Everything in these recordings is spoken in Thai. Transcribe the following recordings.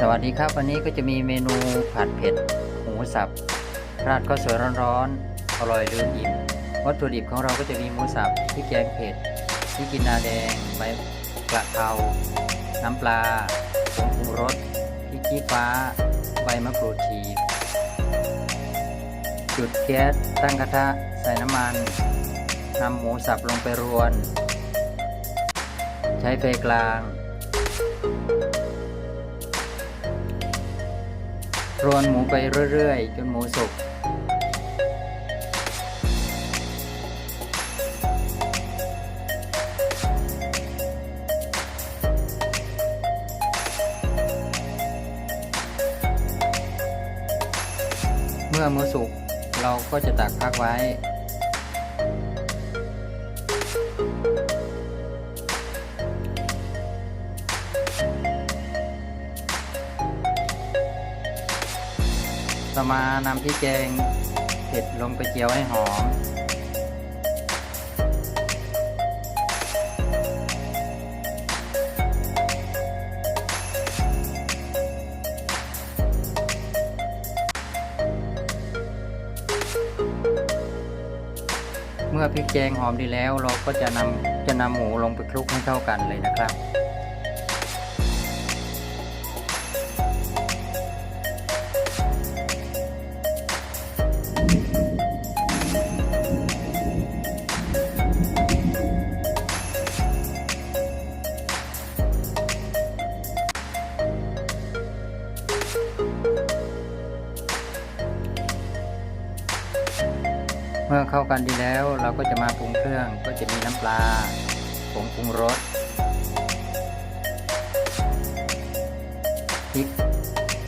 สวัสดีครับ วันนี้ก็จะมีเมนูผัดเผ็ดหมูสับ ราดข้าวสวยร้อนๆอร่อยลืมอิ่มวัตถุดิบของเราก็จะมีหมูสับพริกแกงเผ็ดพริกกินนาแดงใบกระเพราน้ำปลาผงปรุงรสพริกชี้ฟ้า ใบมะกรูดฉีจุดแก๊สตั้งกระทะใส่น้ำมันนำหมูสับลงไปรวน ใช้ไฟกลาง รวนหมูไปเรื่อยๆ จนหมูสุกเมื่อหมูสุกเราก็จะตักพักไว้ ต่อมานำพริกแกงเผ็ดลงไปเจียวให้หอม เมื่อพริกแกงหอมดีแล้วเราก็จะนำจะนำหมูลงไปคลุกให้เข้ากันเลยนะครับ เมื่อเข้ากันดีแล้วเราก็จะมาปรุงเครื่องก็จะมีน้ำปลาผงปรุงรสพริก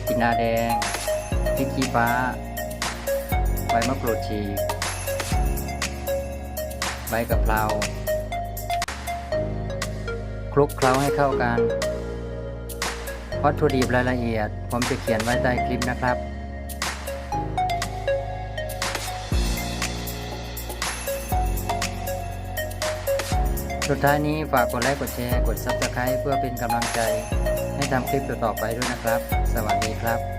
กินาแดงพริกขี้ฟ้า ใบมะกรูดฉีกใบกะเพราคลุกเคล้าให้เข้ากันวัตถุดิบรายละเอียด ผมจะเขียนไว้ใต้คลิปนะครับ สุดท้ายนี้ฝากกดไลค์กดแชร์กด Subscribe เพื่อเป็นกำลังใจ ให้ทำคลิปต่อๆไปด้วยนะครับ สวัสดีครับ